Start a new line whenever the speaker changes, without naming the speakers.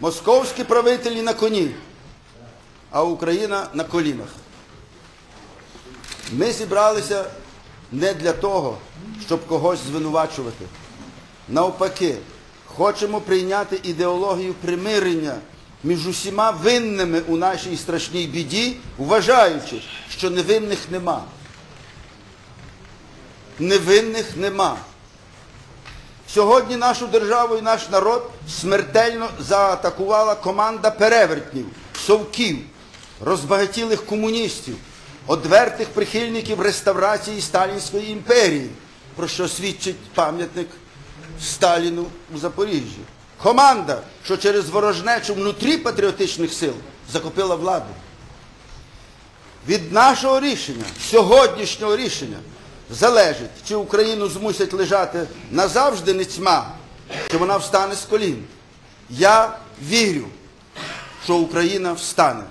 Московські правителі на коні, а Україна на колінах. Ми зібралися не для того, щоб когось звинувачувати. Навпаки, хочемо прийняти ідеологію примирення між усіма винними у нашій страшній біді, вважаючи, що невинних нема. Невинних нема. Сьогодні нашу державу і наш народ смертельно заатакувала команда перевертнів, совків, розбагатілих комуністів, одвертих прихильників реставрації Сталінської імперії, про що свідчить пам'ятник Сталіну у Запоріжжі. Команда, що через ворожнечу внутрі патріотичних сил захопила владу. Від нашого рішення, сьогоднішнього рішення, залежить, чи Україну змусять лежати назавжди нецьма, чи вона встане з колін. Я вірю, що Україна встане.